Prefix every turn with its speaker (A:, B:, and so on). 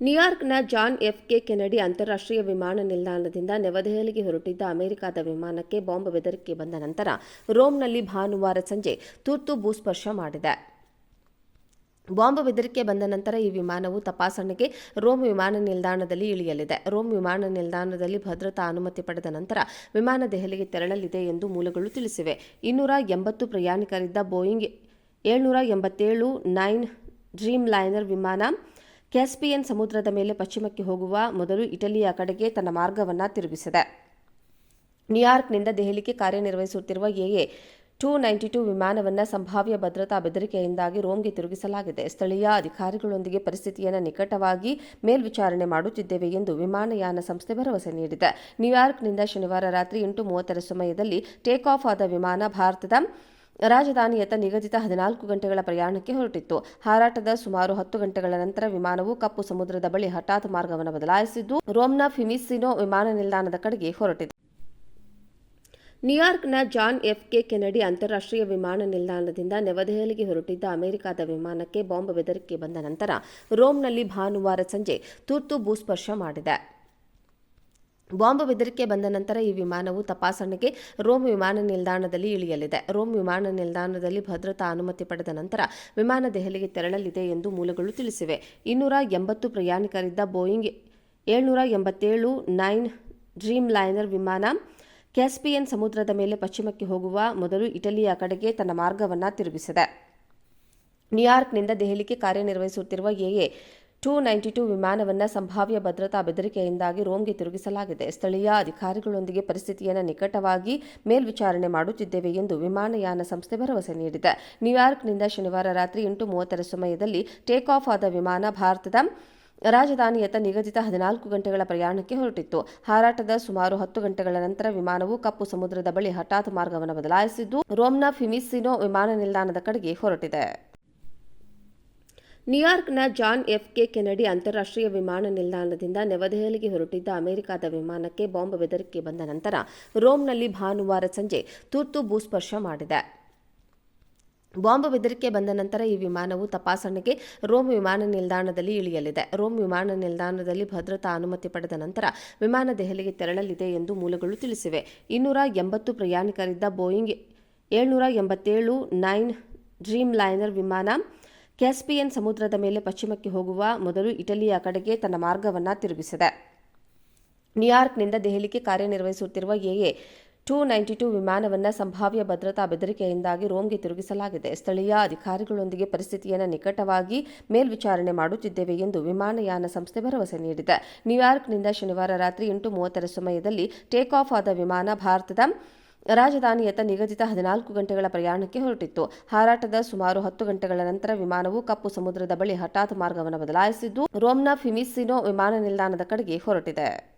A: ನ್ಯೂಯಾರ್ಕ್ನ John F K Kennedy ಅಂತಾರಾಷ್ಟ್ರೀಯ ವಿಮಾನ ನಿಲ್ದಾಣದಿಂದ ನವದೆಹಲಿಗೆ ಹೊರಟಿದ್ದ ಅಮೆರಿಕದ ವಿಮಾನಕ್ಕೆ ಬಾಂಬ್ ಬೆದರಿಕೆ ಬಂದ ನಂತರ ರೋಮ್ನಲ್ಲಿ ಭಾನುವಾರ ಸಂಜೆ ತುರ್ತು ಭೂಸ್ಪರ್ಶ ಮಾಡಿದೆ. ಬಾಂಬ್ ಬೆದರಿಕೆ ಬಂದ ನಂತರ ಈ ವಿಮಾನವು ತಪಾಸಣೆಗೆ ರೋಮ್ ವಿಮಾನ ನಿಲ್ದಾಣದಲ್ಲಿ ಇಳಿಯಲಿದೆ. ರೋಮ್ ವಿಮಾನ ನಿಲ್ದಾಣದಲ್ಲಿ ಭದ್ರತಾ ಅನುಮತಿ ಪಡೆದ ನಂತರ ವಿಮಾನ ದೆಹಲಿಗೆ ತೆರಳಲಿದೆ ಎಂದು ಮೂಲಗಳು ತಿಳಿಸಿವೆ. ಇನ್ನೂರ ಎಂಬತ್ತು ಪ್ರಯಾಣಿಕರಿದ್ದ ಬೋಯಿಂಗ್ ಏಳ್ನೂರ ಎಂಬತ್ತೇಳು ನೈನ್ ಡ್ರೀಮ್ ಲೈನರ್ ವಿಮಾನ ಕ್ಯಾಸ್ಪಿಯನ್ ಸಮುದ್ರದ ಮೇಲೆ ಪಶ್ಚಿಮಕ್ಕೆ ಹೋಗುವ ಮೊದಲು ಇಟಲಿಯ ಕಡೆಗೆ ತನ್ನ ಮಾರ್ಗವನ್ನು ತಿರುಗಿಸಿದೆ. ನ್ಯೂಯಾರ್ಕ್ನಿಂದ ದೆಹಲಿಗೆ ಕಾರ್ಯನಿರ್ವಹಿಸುತ್ತಿರುವ ಎಎ ಟೂ ನೈಂಟಿ ಟೂ ವಿಮಾನವನ್ನು ಸಂಭಾವ್ಯ ಭದ್ರತಾ ಬೆದರಿಕೆಯಿಂದಾಗಿ ರೋಮ್ಗೆ ತಿರುಗಿಸಲಾಗಿದೆ. ಸ್ಥಳೀಯ ಅಧಿಕಾರಿಗಳೊಂದಿಗೆ ಪರಿಸ್ಥಿತಿಯನ್ನು ನಿಕಟವಾಗಿ ಮೇಲ್ವಿಚಾರಣೆ ಮಾಡುತ್ತಿದ್ದೇವೆ ಎಂದು ವಿಮಾನಯಾನ ಸಂಸ್ಥೆ ಭರವಸೆ ನೀಡಿದೆ. ನ್ಯೂಯಾರ್ಕ್ನಿಂದ ಶನಿವಾರ ರಾತ್ರಿ ಎಂಟು ಮೂವತ್ತರ ಸಮಯದಲ್ಲಿ ಟೇಕ್ ಆಫ್ ಆದ ವಿಮಾನ ಭಾರತದ ರಾಜಧಾನಿಯತ್ತ ನಿಗದಿತ ಹದಿನಾಲ್ಕು ಗಂಟೆಗಳ ಪ್ರಯಾಣಕ್ಕೆ ಹೊರಟಿತ್ತು. ಹಾರಾಟದ ಸುಮಾರು ಹತ್ತು ಗಂಟೆಗಳ ನಂತರ ವಿಮಾನವು ಕಪ್ಪು ಸಮುದ್ರದ ಬಳಿ ಹಠಾತ್ ಮಾರ್ಗವನ್ನು ಬದಲಾಯಿಸಿದ್ದು, ರೋಮ್ನ ಫಿಮಿಸಿನೋ ವಿಮಾನ ನಿಲ್ದಾಣದ ಕಡೆಗೆ ಹೊರಟಿದೆ. ನ್ಯೂಯಾರ್ಕ್ನ ಜಾನ್ ಎಫ್ ಕೆ ಕೆನಡಿ ಅಂತಾರಾಷ್ಟ್ರೀಯ ವಿಮಾನ ನಿಲ್ದಾಣದಿಂದ ನವದೆಹಲಿಗೆ ಹೊರಟಿದ್ದ ಅಮೆರಿಕದ ವಿಮಾನಕ್ಕೆ ಬಾಂಬ್ ಬೆದರಿಕೆ ಬಂದ ನಂತರ ರೋಮ್ನಲ್ಲಿ ಭಾನುವಾರ ಸಂಜೆ ತುರ್ತು ಭೂಸ್ಪರ್ಶ ಮಾಡಿದೆ. ಬಾಂಬ್ ಬೆದರಿಕೆ ಬಂದ ನಂತರ ಈ ವಿಮಾನವು ತಪಾಸಣೆಗೆ ರೋಮ್ ವಿಮಾನ ನಿಲ್ದಾಣದಲ್ಲಿ ಇಳಿಯಲಿದೆ. ರೋಮ್ ವಿಮಾನ ನಿಲ್ದಾಣದಲ್ಲಿ ಭದ್ರತಾ ಅನುಮತಿ ಪಡೆದ ನಂತರ ವಿಮಾನ ದೆಹಲಿಗೆ ತೆರಳಲಿದೆ ಎಂದು ಮೂಲಗಳು ತಿಳಿಸಿವೆ. ಇನ್ನೂರ ಎಂಬತ್ತು ಪ್ರಯಾಣಿಕರಿದ್ದ ಬೋಯಿಂಗ್ ಏಳ್ನೂರ ಎಂಬತ್ತೇಳು ನೈನ್ ಡ್ರೀಮ್ ಲೈನರ್ ವಿಮಾನ ಕ್ಯಾಸ್ಪಿಯನ್ ಸಮುದ್ರದ ಮೇಲೆ ಪಶ್ಚಿಮಕ್ಕೆ ಹೋಗುವ ಮೊದಲು ಇಟಲಿಯ ಕಡೆಗೆ ತನ್ನ ಮಾರ್ಗವನ್ನು ತಿರುಗಿಸಿದೆ. ನ್ಯೂಯಾರ್ಕ್ನಿಂದ ದೆಹಲಿಗೆ ಕಾರ್ಯನಿರ್ವಹಿಸುತ್ತಿರುವ ಎಎ ಟೂ ನೈಂಟಿ ಟೂ ವಿಮಾನವನ್ನು ಸಂಭಾವ್ಯ ಭದ್ರತಾ ಬೆದರಿಕೆಯಿಂದಾಗಿ ರೋಮ್ಗೆ ತಿರುಗಿಸಲಾಗಿದೆ. ಸ್ಥಳೀಯ ಅಧಿಕಾರಿಗಳೊಂದಿಗೆ ಪರಿಸ್ಥಿತಿಯನ್ನು ನಿಕಟವಾಗಿ ಮೇಲ್ವಿಚಾರಣೆ ಮಾಡುತ್ತಿದ್ದೇವೆ ಎಂದು ವಿಮಾನಯಾನ ಸಂಸ್ಥೆ ಭರವಸೆ ನೀಡಿದೆ. ನ್ಯೂಯಾರ್ಕ್ನಿಂದ ಶನಿವಾರ ರಾತ್ರಿ ಎಂಟು ಮೂವತ್ತರ ಸಮಯದಲ್ಲಿ ಟೇಕ್ ಆಫ್ ಆದ ವಿಮಾನ ಭಾರತದ ರಾಜಧಾನಿಯತ್ತ ನಿಗದಿತ ಹದಿನಾಲ್ಕು ಗಂಟೆಗಳ ಪ್ರಯಾಣಕ್ಕೆ ಹೊರಟಿತ್ತು. ಹಾರಾಟದ ಸುಮಾರು ಹತ್ತು ಗಂಟೆಗಳ ನಂತರ ವಿಮಾನವು ಕಪ್ಪು ಸಮುದ್ರದ ಬಳಿ ಹಠಾತ್ ಮಾರ್ಗವನ್ನು ಬದಲಾಯಿಸಿದ್ದು, ರೋಮ್ನ ಫಿಮಿಸಿನೋ ವಿಮಾನ ನಿಲ್ದಾಣದ ಕಡೆಗೆ ಹೊರಟಿದೆ. ನ್ಯೂಯಾರ್ಕ್ನ ಜಾನ್ ಎಫ್ ಕೆ ಕೆನಡಿ ಅಂತಾರಾಷ್ಟ್ರೀಯ ವಿಮಾನ ನಿಲ್ದಾಣದಿಂದ ನವದೆಹಲಿಗೆ ಹೊರಟಿದ್ದ ಅಮೆರಿಕದ ವಿಮಾನಕ್ಕೆ ಬಾಂಬ್ ಬೆದರಿಕೆ ಬಂದ ನಂತರ ರೋಮ್ನಲ್ಲಿ ಭಾನುವಾರ ಸಂಜೆ ತುರ್ತು ಭೂಸ್ಪರ್ಶ ಮಾಡಿದೆ. ಬಾಂಬ್ ಬೆದರಿಕೆ ಬಂದ ನಂತರ ಈ ವಿಮಾನವು ತಪಾಸಣೆಗೆ ರೋಮ್ ವಿಮಾನ ನಿಲ್ದಾಣದಲ್ಲಿ ಇಳಿಯಲಿದೆ. ರೋಮ್ ವಿಮಾನ ನಿಲ್ದಾಣದಲ್ಲಿ ಭದ್ರತಾ ಅನುಮತಿ ಪಡೆದ ನಂತರ ವಿಮಾನ ದೆಹಲಿಗೆ ತೆರಳಲಿದೆ ಎಂದು ಮೂಲಗಳು ತಿಳಿಸಿವೆ. ಇನ್ನೂರ ಎಂಬತ್ತು ಪ್ರಯಾಣಿಕರಿದ್ದ ಬೋಯಿಂಗ್ ಏಳ್ನೂರ ಎಂಬತ್ತೇಳು ನೈನ್ ಡ್ರೀಮ್ ಲೈನರ್ ವಿಮಾನ ಕ್ಯಾಸ್ಪಿಯನ್ ಸಮುದ್ರದ ಮೇಲೆ ಪಶ್ಚಿಮಕ್ಕೆ ಹೋಗುವ ಮೊದಲು ಇಟಲಿಯ ಕಡೆಗೆ ತನ್ನ ಮಾರ್ಗವನ್ನು ತಿರುಗಿಸಿದೆ. ನ್ಯೂಯಾರ್ಕ್ನಿಂದ ದೆಹಲಿಗೆ ಕಾರ್ಯನಿರ್ವಹಿಸುತ್ತಿರುವ ಎಎ ಟೂ ನೈಂಟಿ ಟೂ ವಿಮಾನವನ್ನು ಸಂಭಾವ್ಯ ಭದ್ರತಾ ಬೆದರಿಕೆಯಿಂದಾಗಿ ರೋಮ್ಗೆ ತಿರುಗಿಸಲಾಗಿದೆ. ಸ್ಥಳೀಯ ಅಧಿಕಾರಿಗಳೊಂದಿಗೆ ಪರಿಸ್ಥಿತಿಯನ್ನು ನಿಕಟವಾಗಿ ಮೇಲ್ವಿಚಾರಣೆ ಮಾಡುತ್ತಿದ್ದೇವೆ ಎಂದು ವಿಮಾನಯಾನ ಸಂಸ್ಥೆ ಭರವಸೆ ನೀಡಿದೆ. ನ್ಯೂಯಾರ್ಕ್ನಿಂದ ಶನಿವಾರ ರಾತ್ರಿ ಎಂಟು ಮೂವತ್ತರ ಸಮಯದಲ್ಲಿ ಟೇಕ್ ಆಫ್ ಆದ ವಿಮಾನ ಭಾರತದ ರಾಜಧಾನಿಯತ್ತ ನಿಗದಿತ ಹದಿನಾಲ್ಕು ಗಂಟೆಗಳ ಪ್ರಯಾಣಕ್ಕೆ ಹೊರಟಿತ್ತು. ಹಾರಾಟದ ಸುಮಾರು ಹತ್ತು ಗಂಟೆಗಳ ನಂತರ ವಿಮಾನವು ಕಪ್ಪು ಸಮುದ್ರದ ಬಳಿ ಹಠಾತ್ ಮಾರ್ಗವನ್ನು ಬದಲಾಯಿಸಿದ್ದು ರೋಮ್ನ ಫಿಮಿಸಿನೋ ವಿಮಾನ ನಿಲ್ದಾಣದ ಕಡೆಗೆ ಹೊರಟಿದೆ.